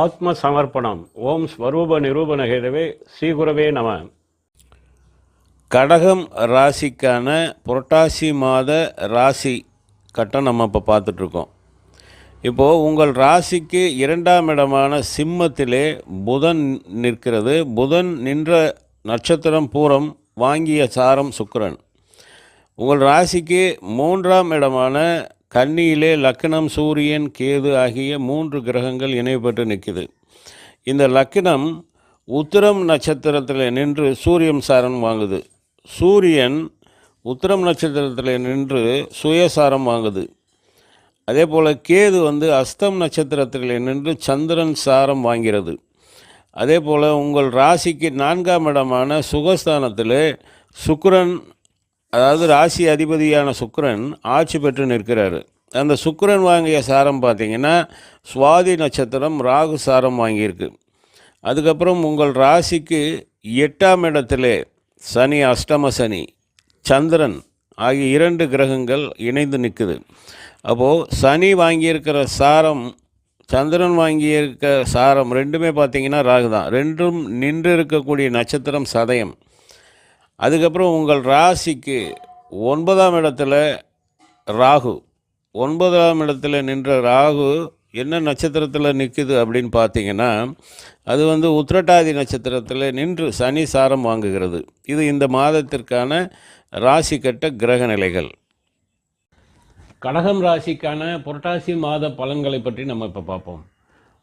ஆத்ம சமர்ப்பணம் ஓம் ஸ்வரூப நிரூபண ஹேதவே ஸ்ரீகுரவே நம. கடகம் ராசிக்கான புரட்டாசி மாத ராசி கட்டம் நம்ம இப்போ பார்த்துட்ருக்கோம். இப்போது உங்கள் ராசிக்கு இரண்டாம் இடமான சிம்மத்திலே புதன் நிற்கிறது. புதன் நின்ற நட்சத்திரம் பூரம் வாங்கிய சாரம் சுக்கிரன். உங்கள் ராசிக்கு மூன்றாம் இடமான கன்னியிலே லக்னம் சூரியன் கேது ஆகிய மூன்று கிரகங்கள் இணைப்பட்டு நிற்கிது. நிற்குது இந்த லக்னம் உத்திரம் நட்சத்திரத்தில் நின்று சூரியன் சாரம் வாங்குது. சூரியன் உத்திரம் நட்சத்திரத்தில் நின்று சுயசாரம் வாங்குது. அதே போல் கேது வந்து அஸ்தம் நட்சத்திரத்தில் நின்று சந்திரன் சாரம் வாங்கிறது. அதே போல் உங்கள் ராசிக்கு நான்காம் இடமான சுகஸ்தானத்தில் சுக்கரன் அதாவது ராசி அதிபதியான சுக்கரன் ஆட்சி பெற்று நிற்கிறாரு. அந்த சுக்கரன் வாங்கிய சாரம் பார்த்தீங்கன்னா சுவாதி நட்சத்திரம் ராகு சாரம் வாங்கியிருக்கு. அதுக்கப்புறம் உங்கள் ராசிக்கு எட்டாம் இடத்திலே சனி அஷ்டம சனி சந்திரன் ஆகிய இரண்டு கிரகங்கள் இணைந்து நிற்குது அப்போது சனி வாங்கியிருக்கிற சாரம் சந்திரன் வாங்கியிருக்க சாரம் ரெண்டுமே பார்த்தீங்கன்னா ராகு தான் ரெண்டும் நின்று இருக்கக்கூடிய நட்சத்திரம் சதயம். அதுக்கப்புறம் உங்கள் ராசிக்கு ஒன்பதாம் இடத்துல ராகு. ஒன்பதாம் இடத்துல நின்ற ராகு என்ன நட்சத்திரத்தில் நிற்குது அப்படின்னு பார்த்தீங்கன்னா அது வந்து உத்திரட்டாதி நட்சத்திரத்தில் நின்று சனி சாரம் வாங்குகிறது. இது இந்த மாதத்திற்கான ராசி கட்ட கிரக நிலைகள். கடகம் ராசிக்கான புரட்டாசி மாத பலன்களை பற்றி நம்ம இப்போ பார்ப்போம்.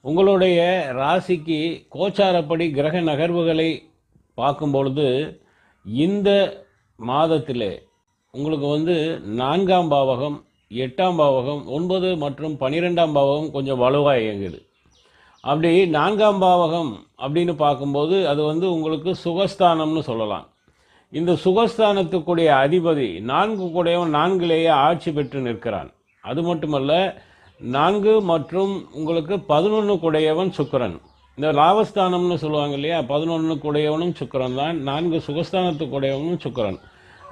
உங்களுடைய ராசிக்கு கோச்சாரப்படி கிரக நகர்வுகளை பார்க்கும் பொழுது இந்த மாதத்திலே உங்களுக்கு வந்து நான்காம் பாவகம் எட்டாம் பாவகம் ஒன்பது மற்றும் பன்னிரெண்டாம் பாவகம் கொஞ்சம் வலுவாக இயங்குது. அப்படி நான்காம் பாவகம் அப்படின்னு பார்க்கும்போது அது வந்து உங்களுக்கு சுகஸ்தானம்னு சொல்லலாம். இந்த சுகஸ்தானத்துக்குடைய அதிபதி நான்கு கூடையவன் நான்கிலேயே ஆட்சி பெற்று நிற்கிறான். அது மட்டுமல்ல நான்கு மற்றும் உங்களுக்கு பதினொன்று கூடையவன் சுக்கிரன். இந்த லாபஸ்தானம்னு சொல்லுவாங்க இல்லையா? பதினொன்று குடையவனும் சுக்கிரன் தான் நான்கு சுகஸ்தானத்துக்குடையவனும் சுக்கரன்.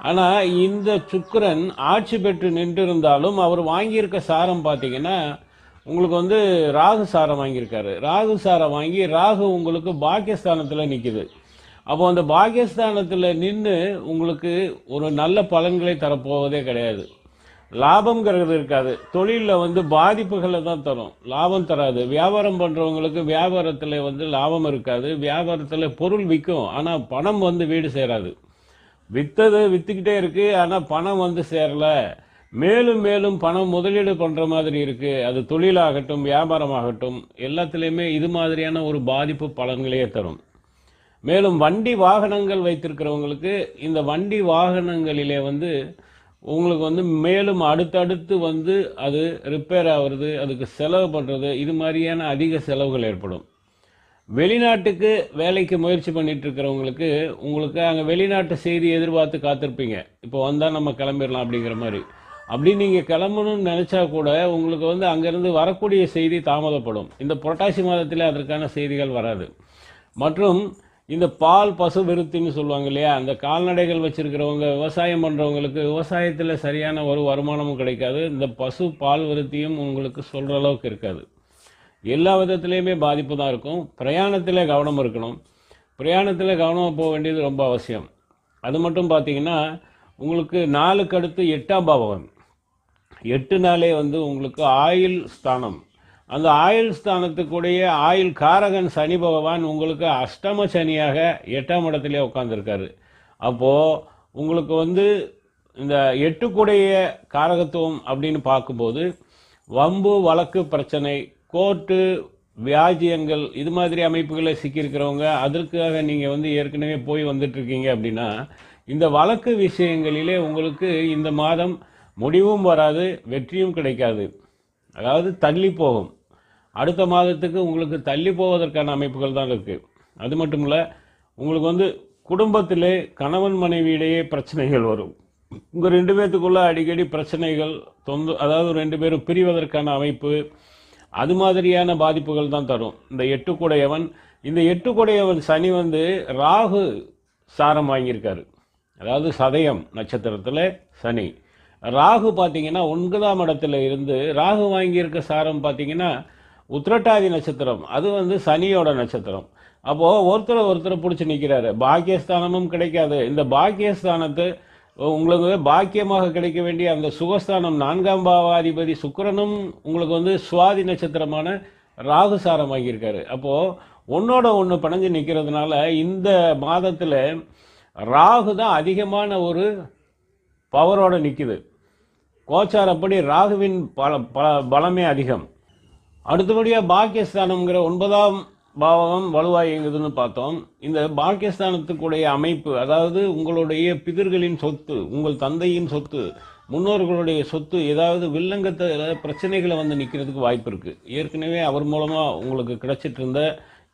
ஆனால் இந்த சுக்கரன் ஆட்சி பெற்று நின்றிருந்தாலும் அவர் வாங்கியிருக்க சாரம் பார்த்தீங்கன்னா உங்களுக்கு வந்து ராகு சாரம் வாங்கியிருக்காரு. ராகு சாரம் வாங்கி ராகு உங்களுக்கு பாக்கியஸ்தானத்தில் நிற்கிது அப்போ அந்த பாக்கியஸ்தானத்தில் நின்று உங்களுக்கு ஒரு நல்ல பலன்களை தரப்போவதே கிடையாது. லாபம்ங்கிறது இருக்காது. தொழிலில் வந்து பாதிப்புகளை தான் தரும். லாபம் தராது. வியாபாரம் பண்ணுறவங்களுக்கு வியாபாரத்தில் வந்து லாபம் இருக்காது. வியாபாரத்தில் பொருள் விற்கும் ஆனால் பணம் வந்து வீடு சேராது. விற்றது விற்றுக்கிட்டே இருக்குது ஆனால் பணம் வந்து சேரல. மேலும் மேலும் பணம் முதலீடு பண்ணுற மாதிரி இருக்குது அது தொழிலாகட்டும் வியாபாரமாகட்டும் எல்லாத்துலேயுமே இது மாதிரியான ஒரு பாதிப்பு பலன்களையே தரும். மேலும் வண்டி வாகனங்கள் வைத்திருக்கிறவங்களுக்கு இந்த வண்டி வாகனங்களிலே வந்து உங்களுக்கு வந்து மேலும் அடுத்தடுத்து வந்து அது ரிப்பேர் ஆகுறது அதுக்கு செலவு பண்ணுறது இது மாதிரியான அதிக செலவுகள் ஏற்படும். வெளிநாட்டுக்கு வேலைக்கு முயற்சி பண்ணிட்டு இருக்கிறவங்களுக்கு உங்களுக்கு அங்கே வெளிநாட்டு செய்தி எதிர்பார்த்து காத்திருப்பீங்க. இப்போ வந்தால் நம்ம கிளம்பிடலாம் அப்படிங்கிற மாதிரி. அப்படி நீங்கள் கிளம்பணும்னு நினச்சா கூட உங்களுக்கு வந்து அங்கேருந்து வரக்கூடிய செய்தி தாமதப்படும். இந்த புரட்டாசி மாதத்தில் அதற்கான செய்திகள் வராது. மற்றும் இந்த பால் பசு விருத்தின்னு சொல்லுவாங்க இல்லையா? அந்த கால்நடைகள் வச்சிருக்கிறவங்க விவசாயம் பண்ணுறவங்களுக்கு விவசாயத்தில் சரியான ஒரு வருமானமும் கிடைக்காது. இந்த பசு பால் விருத்தியும் உங்களுக்கு சொல்கிற அளவுக்கு இருக்காது. எல்லா விதத்துலேயுமே பாதிப்பு தான் இருக்கும். பிரயாணத்தில் கவனம் இருக்கணும். பிரயாணத்தில் கவனமாக போக வேண்டியது ரொம்ப அவசியம். அது மட்டும் பார்த்தீங்கன்னா உங்களுக்கு நாலுக்கு அடுத்து எட்டாம் பாவகம் எட்டு நாளே வந்து உங்களுக்கு ஆயுள் ஸ்தானம். அந்த ஆயுள் ஸ்தானத்துக்குடைய ஆயுள் காரகன் சனி பகவான் உங்களுக்கு அஷ்டம சனியாக எட்டாம் இடத்துலேயே உட்காந்துருக்காரு அப்போது உங்களுக்கு வந்து இந்த எட்டுக்குடைய காரகத்துவம் அப்படின்னு பார்க்கும்போது வம்பு வழக்கு பிரச்சனை கோர்ட்டு வியாஜியங்கள் இது மாதிரி அமைப்புகளில் சிக்கியிருக்கிறவங்க அதற்காக நீங்கள் வந்து ஏற்கனவே போய் வந்துட்டுருக்கீங்க அப்படின்னா இந்த வழக்கு விஷயங்களிலே உங்களுக்கு இந்த மாதம் முடிவும் வராது வெற்றியும் கிடைக்காது. அதாவது தள்ளி போகும். அடுத்த மாதத்துக்கு உங்களுக்கு தள்ளி போவதற்கான அமைப்புகள் தான் இருக்குது அது மட்டும் இல்லை உங்களுக்கு வந்து குடும்பத்திலே கணவன் மனைவியிடையே பிரச்சனைகள் வரும். உங்கள் ரெண்டு பேர்த்துக்குள்ள அடிக்கடி பிரச்சனைகள் தொந்து அதாவது ரெண்டு பேரும் பிரிவதற்கான அமைப்பு அது மாதிரியான பாதிப்புகள் தான் தரும். இந்த எட்டுக்குடையவன் இந்த எட்டுக்குடையவன் சனி வந்து ராகு சாரம் வாங்கியிருக்காரு. அதாவது சதயம் நட்சத்திரத்தில் சனி. ராகு பார்த்தீங்கன்னா ஒன்பதாம் இடத்துல இருந்து ராகு வாங்கியிருக்க சாரம் பார்த்தீங்கன்னா உத்திரட்டாதி நட்சத்திரம். அது வந்து சனியோட நட்சத்திரம். அப்போது ஒருத்தர் ஒருத்தர் பிடிச்சி நிற்கிறாரு பாக்கியஸ்தானமும் கிடைக்காது. இந்த பாக்கியஸ்தானத்தை உங்களுக்கு பாக்கியமாக கிடைக்க வேண்டிய அந்த சுகஸ்தானம் நான்காம் பாவாதிபதி சுக்கிரனும் உங்களுக்கு வந்து சுவாதி நட்சத்திரமான ராகுசாரம் ஆகியிருக்காரு அப்போது ஒன்றோட ஒன்று பிணைஞ்சு நிற்கிறதுனால இந்த மாதத்தில் ராகு தான் அதிகமான ஒரு பவரோடு நிற்குது கோச்சாரப்படி ராகுவின் பல பல பலமே அதிகம். அடுத்தபடியாக பாக்கியஸ்தானம்ங்கிற ஒன்பதாம் பாவகம் வலுவாக இயங்குதுன்னு பார்த்தோம். இந்த பாக்கியஸ்தானத்துக்குடைய அமைப்பு அதாவது உங்களுடைய பிதர்களின் சொத்து உங்கள் தந்தையின் சொத்து முன்னோர்களுடைய சொத்து ஏதாவது வில்லங்கத்தில் பிரச்சனைகளை வந்து நிற்கிறதுக்கு வாய்ப்பு இருக்குது ஏற்கனவே அவர் மூலமாக உங்களுக்கு கிடைச்சிட்டு இருந்த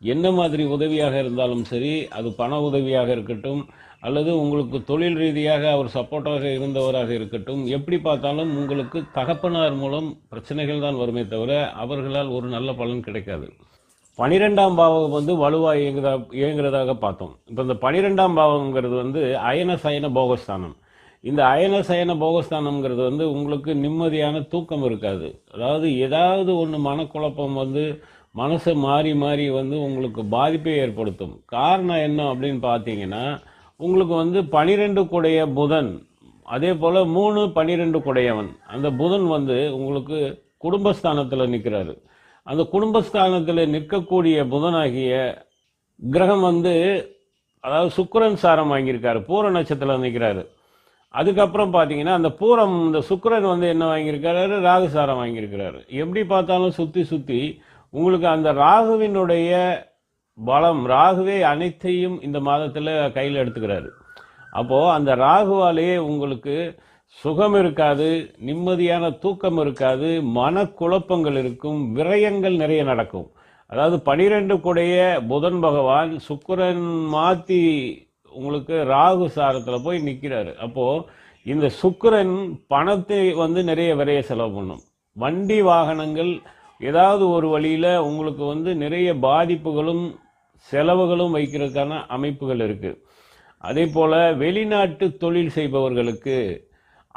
என்ன மாதிரி உதவியாக இருந்தாலும் சரி அது பண உதவியாக இருக்கட்டும் அல்லது உங்களுக்கு தொழில் ரீதியாக அவர் சப்போர்ட்டாக இருந்தவராக இருக்கட்டும் எப்படி பார்த்தாலும் உங்களுக்கு தகப்பனார் மூலம் பிரச்சனைகள் தான் வருமே தவிர அவர்களால் ஒரு நல்ல பலன் கிடைக்காது. பனிரெண்டாம் பாவம் வந்து வலுவாக இயங்குதா இயங்குறதாக பார்த்தோம். இப்போ இந்த பனிரெண்டாம் பாவம்ங்கிறது வந்து அயன சயன போகஸ்தானம். இந்த அயன சயன போகஸ்தானம்ங்கிறது வந்து உங்களுக்கு நிம்மதியான தூக்கம் இருக்காது. அதாவது ஏதாவது ஒன்று மனக்குழப்பம் வந்து மனசை மாறி மாறி வந்து உங்களுக்கு பாதிப்பை ஏற்படுத்தும். காரணம் என்ன அப்படின்னு பார்த்தீங்கன்னா உங்களுக்கு வந்து பனிரெண்டு குடைய புதன். அதே போல் மூணு பனிரெண்டு குடையவன். அந்த புதன் வந்து உங்களுக்கு குடும்பஸ்தானத்தில் நிற்கிறாரு அந்த குடும்பஸ்தானத்தில் நிற்கக்கூடிய புதனாகிய கிரகம் வந்து அதாவது சுக்கரன் சாரம் வாங்கியிருக்காரு. பூர நட்சத்திரம் நிற்கிறாரு அதுக்கப்புறம் பார்த்தீங்கன்னா அந்த பூரம் இந்த சுக்கரன் வந்து என்ன வாங்கியிருக்காரு? ராகு சாரம் வாங்கியிருக்கிறாரு. எப்படி பார்த்தாலும் சுற்றி சுற்றி உங்களுக்கு அந்த ராகுவினுடைய பலம் ராகுவே அனைத்தையும் இந்த மாதத்தில் கையில் எடுத்துக்கிறாரு. அப்போது அந்த ராகுவாலேயே உங்களுக்கு சுகம் இருக்காது நிம்மதியான தூக்கம் இருக்காது மனக்குழப்பங்கள் இருக்கும் விரயங்கள் நிறைய நடக்கும். அதாவது பனிரெண்டு கூடைய புதன் பகவான் சுக்கரன் மாற்றி உங்களுக்கு ராகு சாரத்தில் போய் நிற்கிறாரு அப்போது இந்த சுக்கரன் பணத்தை வந்து நிறைய விரைய செலவு பண்ணும். வண்டி வாகனங்கள் ஏதாவது ஒரு வழியில் உங்களுக்கு வந்து நிறைய பாதிப்புகளும் செலவுகளும் வைக்கிறதுக்கான அமைப்புகள் இருக்குது அதே போல் வெளிநாட்டு தொழில் செய்பவர்களுக்கு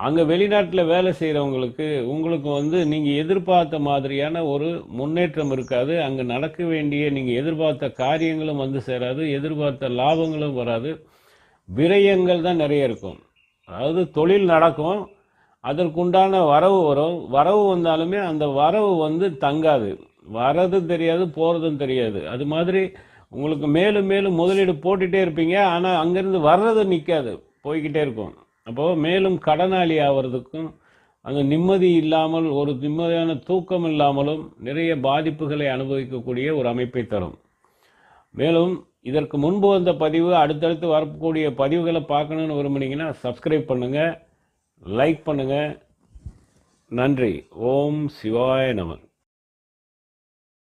அங்கே வெளிநாட்டில் வேலை செய்கிறவங்களுக்கு உங்களுக்கு வந்து நீங்கள் எதிர்பார்த்த மாதிரியான ஒரு முன்னேற்றம் இருக்காது. அங்கே நடக்க வேண்டிய நீங்கள் எதிர்பார்த்த காரியங்களும் வந்து சேராது. எதிர்பார்த்த லாபங்களும் வராது. விரயங்கள் தான் நிறைய இருக்கும். அதாவது தொழில் நடக்கும். அதற்குண்டான வரவு வரும். வரவு வந்தாலுமே அந்த வரவு வந்து தங்காது. வரதும் தெரியாது போகிறதும் தெரியாது. அது மாதிரி உங்களுக்கு மேலும் மேலும் முதலீடு போட்டுகிட்டே இருப்பீங்க. ஆனால் அங்கேருந்து வர்றது நிற்காது போய்கிட்டே இருக்கும். அப்போது மேலும் கடனாளி ஆகிறதுக்கும் அந்த நிம்மதி இல்லாமல் ஒரு நிம்மதியான தூக்கம் இல்லாமலும் நிறைய பாதிப்புகளை அனுபவிக்கக்கூடிய ஒரு அமைப்பை தரும். மேலும் இதற்கு முன்பு வந்த பதிவு அடுத்தடுத்து வரக்கூடிய பதிவுகளை பார்க்கணுன்னு விரும்புனீங்கன்னா சப்ஸ்கிரைப் பண்ணுங்கள் லைக் பண்ணுங்கள் நன்றி. ஓம் சிவாய நமன்